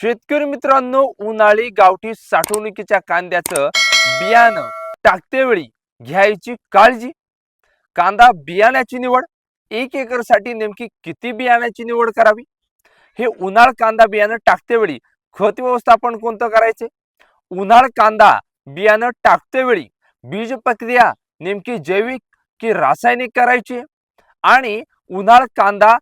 शेतकरी मित्रांनो उन्हाळी गावठी साठवणुकीच्या कांद्याचं बियाणं टाकते वेळी घ्यायची काळजी. कांदा बियाण्याची निवड एक एकरसाठी नेमकी किती बियाण्याची निवड करावी? हे उन्हाळ कांदा बियाणं टाकते वेळी खत व्यवस्थापन कोणतं करायचे? उन्हाळ कांदा बियाणं टाकते वेळी बीज प्रक्रिया नेमकी जैविक की रासायनिक करायची? आणि उन्हाळ कांदा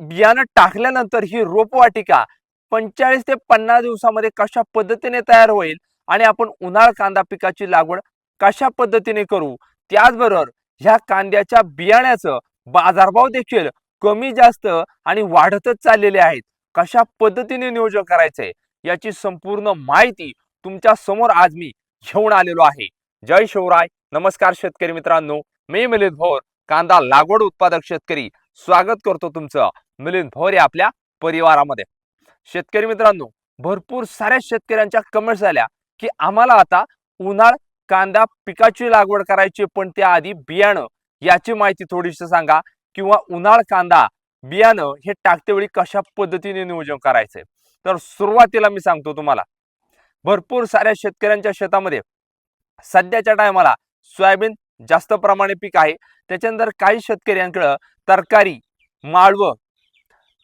बियाणं टाकल्यानंतर ही रोपवाटिका पंचेचाळीस ते पन्नास दिवसामध्ये कशा पद्धतीने तयार होईल आणि आपण उन्हाळ कांदा पिकाची लागवड कशा पद्धतीने करू? त्याचबरोबर ह्या कांद्याच्या बियाण्याचं बाजारभाव देखील कमी जास्त आणि वाढतच चाललेले आहेत. कशा पद्धतीने नियोजन करायचंय याची संपूर्ण माहिती तुमच्यासमोर आज मी घेऊन आलेलो आहे. जय शिवराय. नमस्कार शेतकरी मित्रांनो. मी मिलिंद भोर कांदा लागवड उत्पादक शेतकरी. स्वागत करतो तुमचं मिलिंद भोर या आपल्या परिवारामध्ये. शेतकरी मित्रांनो भरपूर साऱ्या शेतकऱ्यांच्या कमेंट्स झाल्या की आम्हाला आता उन्हाळ कांदा पिकाची लागवड करायची पण त्याआधी बियाणं याची माहिती थोडीशी सांगा किंवा उन्हाळ कांदा बियाणं हे टाकतेवेळी कशा पद्धतीने नियोजन करायचंय? तर सुरुवातीला मी सांगतो तुम्हाला. भरपूर साऱ्या शेतकऱ्यांच्या शेतामध्ये सध्याच्या टायमाला सोयाबीन जास्त प्रमाणे पीक आहे. त्याच्यानंतर काही शेतकऱ्यांकडं तरकारी माळवं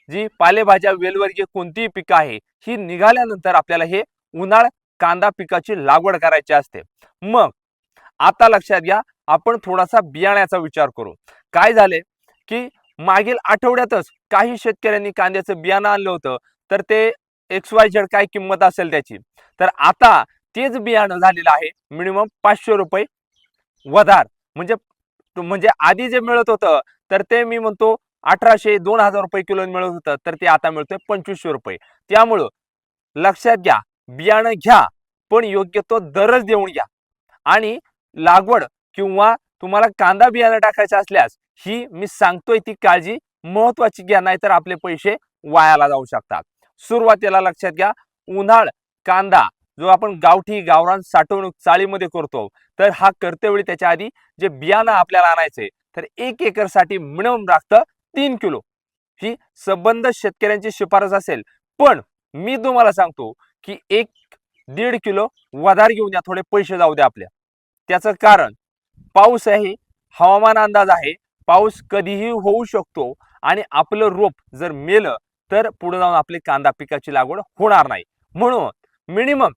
जी पालेभाज्या वेलवर्गीय कोणतीही पिकं आहे ही निघाल्यानंतर आपल्याला हे उन्हाळ कांदा पिकाची लागवड करायची असते. मग आता लक्षात घ्या आपण थोडासा बियाण्याचा विचार करू. काय झाले की मागील आठवड्यातच काही शेतकऱ्यांनी कांद्याचं बियाणं आणलं होतं तर ते एक्स वाय झेड काय किंमत असेल त्याची? तर आता तेच बियाणं झालेलं आहे मिनिमम पाचशे रुपये वधार. म्हणजे म्हणजे आधी जे मिळत होतं तर ते मी म्हणतो अठराशे दोन हजार रुपये किलो मिळत होतं तर ते आता मिळतंय पंचवीसशे रुपये. त्यामुळं लक्षात घ्या बियाणं घ्या पण योग्य तो दरच देऊन घ्या. आणि लागवड किंवा तुम्हाला कांदा बियाणं टाकायचं असल्यास ही मी सांगतोय ती काळजी महत्वाची घ्या नाहीतर आपले पैसे वायाला जाऊ शकतात. सुरुवातीला लक्षात घ्या उन्हाळ कांदा जो आपण गावठी गावरान साठवणूक चाळीमध्ये करतो तर हा करतेवेळी त्याच्या आधी जे बियाणं आपल्याला आणायचंय तर एक एकरसाठी मिनिमम लागतं तीन किलो. ही संबंध शेतकऱ्यांची शिफारस असेल. पण मी तुम्हाला सांगतो की एक दीड किलो वधार घेऊन या थोडे पैसे जाऊ द्या आपल्या. त्याचं कारण पाऊस आहे हवामान अंदाज आहे. पाऊस कधीही होऊ शकतो आणि आपलं रोप जर मेलं तर पुढे जाऊन आपली कांदा पिकाची लागवड होणार नाही. म्हणून मिनिमम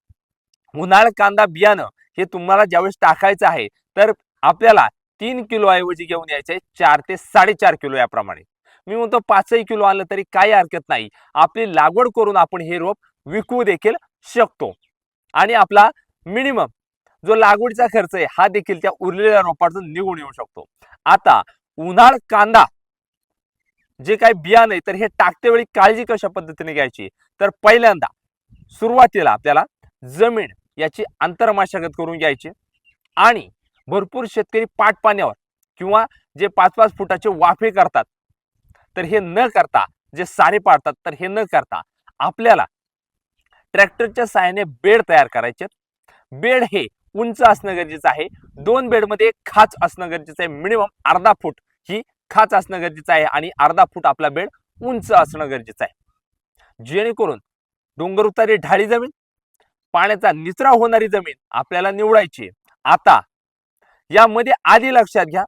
उन्हाळ कांदा बियाणं हे तुम्हाला ज्यावेळेस टाकायचं आहे तर आपल्याला तीन किलो ऐवजी घेऊन यायचे चार ते साडेचार किलो याप्रमाणे. मी म्हणतो पाचही किलो आणलं तरी काही हरकत नाही. आपली लागवड करून आपण हे रोप विकू देखील शकतो. आणि आपला मिनिमम जो लागवडीचा खर्च आहे हा देखील त्या उरलेल्या रोपातून निघून येऊ शकतो. आता उन्हाळ कांदा जे काही बियाणं आहे तर हे टाकते वेळी काळजी कशा पद्धतीने घ्यायची? तर पहिल्यांदा सुरुवातीला आपल्याला जमीन याची आंतरमाशागत करून घ्यायची आणि भरपूर शेतकरी पाटपाण्यावर किंवा जे पाच पाच फुटाचे वाफे करतात. तर हे न करता जे सारे पाडतात तर हे न करता आपल्याला ट्रॅक्टरच्या सहाय्याने बेड तयार करायचे बेड हे उंच असणं गरजेचं आहे. दोन बेडमध्ये एक खाच असणं गरजेचं आहे. मिनिमम अर्धा फूट ही खाच असणं गरजेचं आहे आणि अर्धा फूट आपला बेड उंच असणं गरजेचं आहे. जेणेकरून डोंगर उतारी ढाळी जमीन पाण्याचा निचरा होणारी जमीन आपल्याला निवडायची आता यामध्ये आधी लक्षात घ्या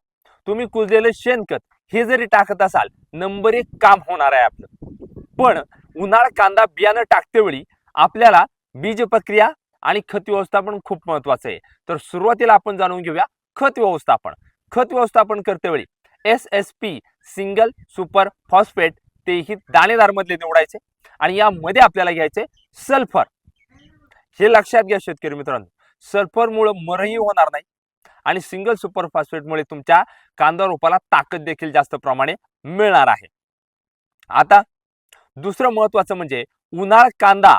तुम्ही कुजलेलं शेणखत हे जरी टाकत असाल नंबर एक काम होणार आहे आपलं. पण उन्हाळ कांदा बियाणं टाकते वेळी आपल्याला बीज प्रक्रिया आणि खत व्यवस्थापन खूप महत्वाचं आहे. तर सुरुवातीला आपण जाणून घेऊया खत व्यवस्थापन. खत व्यवस्थापन करते वेळी S S P single super phosphate तेही दाणेदार मधले निवडायचे आणि यामध्ये आपल्याला घ्यायचे सल्फर. हे लक्षात घ्या शेतकरी मित्रांनो सल्फरमुळं मरही होणार नाही. आणि सिंगल सुपर फॉस्फेटमुळे तुमच्या कांदा रोपाला ताकद देखील जास्त प्रमाणे मिळणार आहे. आता दुसरं महत्वाचं म्हणजे उन्हाळ कांदा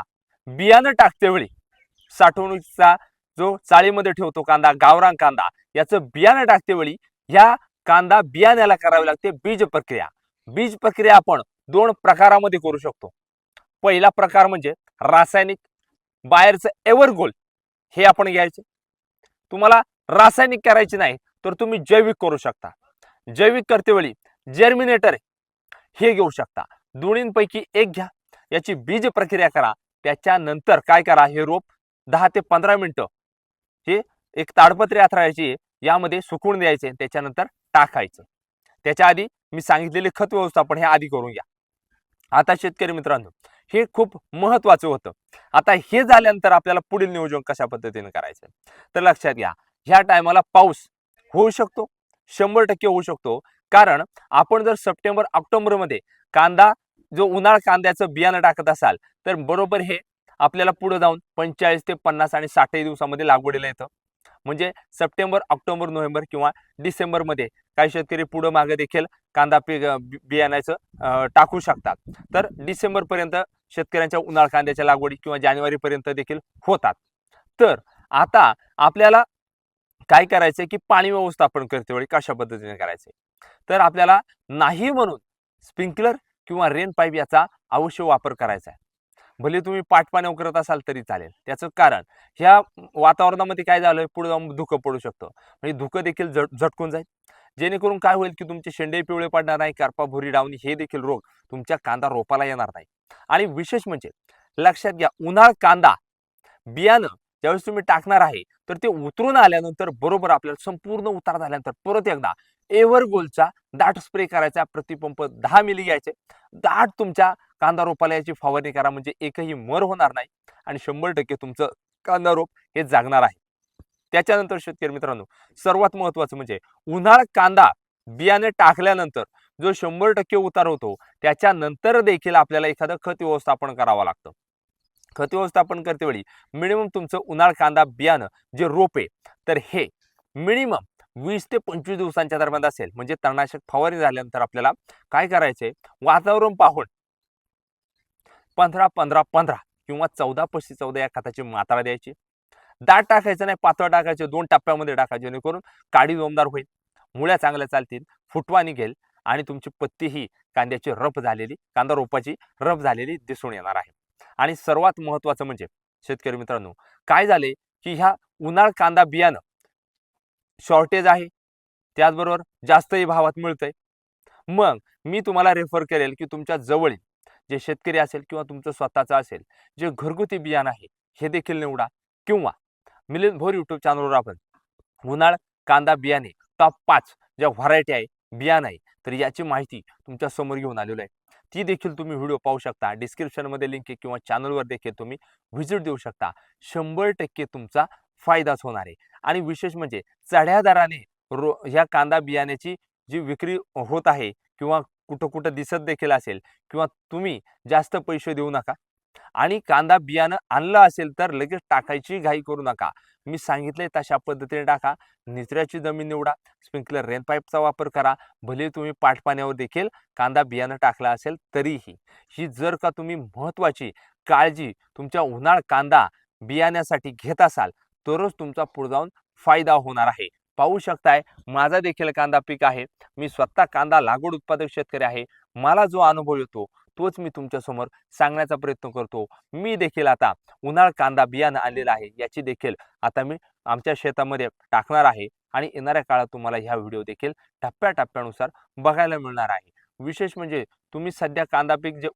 बियाणं टाकतेवेळी साठवणुकीचा जो चाळीमध्ये ठेवतो कांदा गावरान कांदा याचं बियाणं टाकतेवेळी ह्या कांदा बियाण्याला करावी लागते बीज प्रक्रिया. बीज प्रक्रिया आपण दोन प्रकारामध्ये करू शकतो. पहिला प्रकार म्हणजे रासायनिक बाहेरचं एव्हरगोल हे आपण घ्यायचे. तुम्हाला रासायनिक करायची नाही तर तुम्ही जैविक करू शकता. जैविक करतेवेळी जर्मिनेटर हे घेऊ शकता. दोन्हींपैकी एक घ्या. याची बीज प्रक्रिया करा. त्याच्यानंतर काय करा हे रोप दहा ते पंधरा मिनटं हे एक ताडपत्री आथरायची यामध्ये सुकून द्यायचे त्याच्यानंतर टाकायचं. त्याच्या आधी मी सांगितलेले खत व्यवस्थापन हे आधी करून घ्या. आता शेतकरी मित्रांनो हे खूप महत्वाचं होतं. आता हे झाल्यानंतर आपल्याला पुढील नियोजन कशा पद्धतीने करायचं तर लक्षात घ्या ह्या टायमाला पाऊस होऊ शकतो शंभर टक्के होऊ शकतो. कारण आपण जर सप्टेंबर ऑक्टोबरमध्ये कांदा जो उन्हाळ कांद्याचं बियाणं टाकत असाल तर बरोबर हे आपल्याला पुढे जाऊन पंचेचाळीस ते पन्नास आणि साठही दिवसामध्ये लागवडीला येतं. म्हणजे सप्टेंबर ऑक्टोबर नोव्हेंबर किंवा डिसेंबरमध्ये काही शेतकरी पुढं मागे देखील कांदा पीक बियाण्याचं टाकू शकतात. तर डिसेंबरपर्यंत शेतकऱ्यांच्या उन्हाळ कांद्याच्या लागवडी किंवा जानेवारीपर्यंत देखील होतात. तर आता आपल्याला काय करायचंय की पाणी व्यवस्थापन करते वेळी कशा पद्धतीने करायचंय? तर आपल्याला नाही म्हणून स्प्रिंकलर किंवा रेन पाईप याचा अवश्य वापर करायचा आहे. भले तुम्ही पाठपाण्यावर करत असाल तरी चालेल. त्याचं कारण ह्या वातावरणामध्ये काय झालं पुढे जाऊन धुकं पडू शकतं. म्हणजे धुकं देखील झट झटकून जाईल. जेणेकरून काय होईल की तुमचे शेंडे पिवळे पडणार नाही करपा भुरी डावणी हे देखील रोग तुमच्या कांदा रोपाला येणार नाही. आणि विशेष म्हणजे लक्षात घ्या उन्हाळ कांदा बियाणं ज्यावेळेस तुम्ही टाकणार आहे तर ते उतरून आल्यानंतर बरोबर आपल्याला संपूर्ण उतार झाल्यानंतर परत एकदा एव्हर गोलचा दाट स्प्रे करायचा प्रतिपंप दहा मिली घ्यायचे. दाट तुमच्या कांदा रोपाला याची फवारणी करा म्हणजे एकही मर होणार नाही आणि शंभर टक्के तुमचं कांदा रोप हे जागणार आहे. त्याच्यानंतर शेतकरी मित्रांनो सर्वात महत्वाचं म्हणजे उन्हाळ कांदा बियाणे टाकल्यानंतर जो शंभर टक्के उतार होतो त्याच्यानंतर देखील आपल्याला एखादं खत व्यवस्थापन करावं लागतं. खत व्यवस्थापन करतेवेळी मिनिमम तुमचं उन्हाळ कांदा बियाणं जे रोपे तर हे मिनिमम वीस ते पंचवीस दिवसांच्या दरम्यान असेल. म्हणजे तणनाशक फवारणी झाल्यानंतर आपल्याला काय करायचंय? वातावरण पाहून पंधरा पंधरा पंधरा किंवा चौदा पस्तीस चौदा या खताची मात्रा द्यायची. दाट टाकायचं नाही पातळ टाकायचे दोन टप्प्यामध्ये टाकायचे जेणेकरून काडी जोमदार होईल. मुळ्या चांगल्या चालतील फुटवा निघेल आणि तुमची पत्ती ही कांद्याची रफ झालेली कांदा रोपाची रफ झालेली दिसून येणार आहे. आणि सर्वात महत्त्वाचं म्हणजे शेतकरी मित्रांनो काय झाले की ह्या उन्हाळ कांदा बियाणं शॉर्टेज आहे. त्याचबरोबर जास्तही भावात मिळतंय. मग मी तुम्हाला रेफर करेल की तुमच्या जवळील जे शेतकरी असेल किंवा तुमचं स्वतःचं असेल जे घरगुती बियाणं आहे हे देखील निवडा. किंवा मिलिंद भोर युट्यूब चॅनलवर आपण उन्हाळ कांदा बियाणे टॉप पाच ज्या व्हरायटी आहे बियाणं आहे तर याची माहिती तुमच्यासमोर घेऊन आलेलो आहे. ती देखील तुम्ही व्हिडिओ पाहू शकता. डिस्क्रिप्शनमध्ये लिंक आहे किंवा चॅनलवर देखील तुम्ही व्हिजिट देऊ शकता. शंभर टक्के तुमचा फायदाच होणार आहे. आणि विशेष म्हणजे चढ्या दराने रो ह्या कांदा बियाण्याची जी विक्री होत आहे किंवा कुठं कुठं दिसत देखील असेल किंवा तुम्ही जास्त पैसे देऊ नका आणि कांदा बियाणं आणलं असेल तर लगेच टाकायची घाई करू नका. मी सांगितले तशा पद्धतीने टाका. निचऱ्याची जमीन निवडा. स्प्रिंकलर रेनपाईपचा वापर करा. भले तुम्ही पाठपाण्यावर देखील कांदा बियाणं टाकला असेल तरीही. ही जर का तुम्ही महत्त्वाची काळजी तुमच्या उन्हाळ कांदा बियाण्यासाठी घेत असाल तरच तुमचा पुढे जाऊन फायदा होणार आहे. पाहू शकताय. माझा देखील कांदा पीक आहे. मी स्वतः कांदा लागवड उत्पादक शेतकरी आहे. मला जो अनुभव येतो तोच मी तुमच्यासमोर सांगण्याचा प्रयत्न करतो. मी देखील आता उन्हाळ कांदा बियाणं आणलेलं आहे. याची देखील आता मी आमच्या शेतामध्ये टाकणार आहे आणि येणाऱ्या काळात तुम्हाला ह्या व्हिडिओ देखील टप्प्याटप्प्यानुसार बघायला मिळणार आहे. विशेष म्हणजे तुम्ही सध्या कांदा पीक जे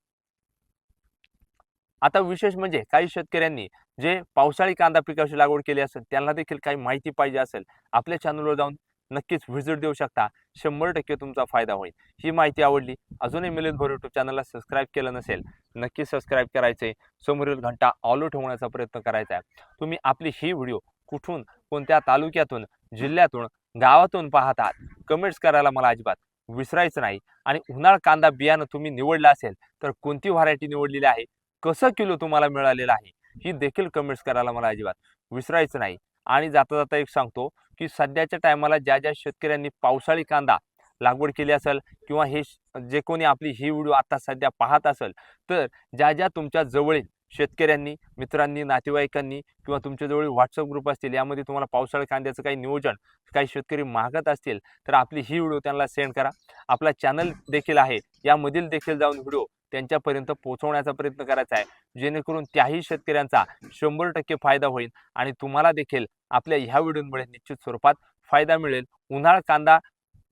आता विशेष म्हणजे काही शेतकऱ्यांनी जे पावसाळी कांदा पिकाची लागवड केली असेल त्यांना देखील काही माहिती पाहिजे असेल आपल्या चॅनलवर जाऊन नक्कीच व्हिजिट देऊ शकता. शंभर टक्के तुमचा फायदा होईल. ही माहिती आवडली अजूनही मिलिंद भर यूट्यूब चॅनलला सबस्क्राईब केलं नसेल नक्की सबस्क्राईब करायचे. समोरील घंटा ऑलो ठेवण्याचा प्रयत्न करायचा आहे. तुम्ही आपली ही व्हिडिओ कुठून कोणत्या तालुक्यातून जिल्ह्यातून गावातून पाहतात कमेंट्स करायला मला अजिबात विसरायचं नाही. आणि उन्हाळ कांदा बियाणं तुम्ही निवडलं असेल तर कोणती व्हरायटी निवडलेली आहे कसं किलो तुम्हाला मिळालेलं आहे ही देखील कमेंट्स करायला मला अजिबात विसरायचं नाही. आणि जाता जाता एक सांगतो की सध्याच्या टायमाला ज्या ज्या शेतकऱ्यांनी पावसाळी कांदा लागवड केली असेल किंवा हे श- जे कोणी आपली ही व्हिडिओ आता सध्या पाहत असेल तर ज्या ज्या तुमच्या जवळील शेतकऱ्यांनी मित्रांनी नातेवाईकांनी किंवा तुमच्याजवळ व्हॉट्सअप ग्रुप असतील यामध्ये तुम्हाला पावसाळी कांद्याचं काही नियोजन काही शेतकरी मागत असतील तर आपली ही व्हिडिओ त्यांना सेंड करा. आपला चॅनल देखील आहे यामधील देखील जाऊन व्हिडिओ त्यांच्यापर्यंत पोहोचवण्याचा प्रयत्न करायचा आहे. जेणेकरून त्याही शेतकऱ्यांचा शंभर टक्के फायदा होईल आणि तुम्हाला देखील आपल्या ह्या व्हिडिओमुळे निश्चित स्वरूपात फायदा मिळेल. उन्हाळ कांदा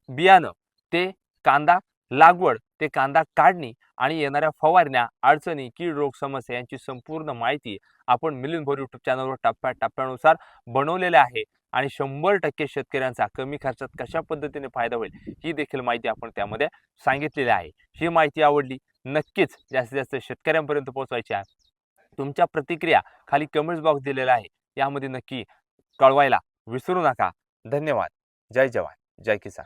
बियाणं ते कांदा लागवड ते कांदा काढणी आणि येणाऱ्या फवारण्या अडचणी कीड रोग समस्या यांची संपूर्ण माहिती आपण मिलिंद भोर युट्यूब चॅनलवर टप्प्या टप्प्यानुसार बनवलेले आहे आणि शंभर टक्के शेतकऱ्यांचा कमी खर्चात कशा पद्धतीने फायदा होईल ही देखील माहिती आपण त्यामध्ये सांगितलेली आहे. ही माहिती आवडली नक्कीच जास्तीत जास्त शेतकऱ्यांपर्यंत पोहोचवायची आहे तुमच्या प्रतिक्रिया खाली कमेंट्स बॉक्स दिलेला आहे यामध्ये नक्की कळवायला विसरू नका. धन्यवाद. जय जवान. जय किसान.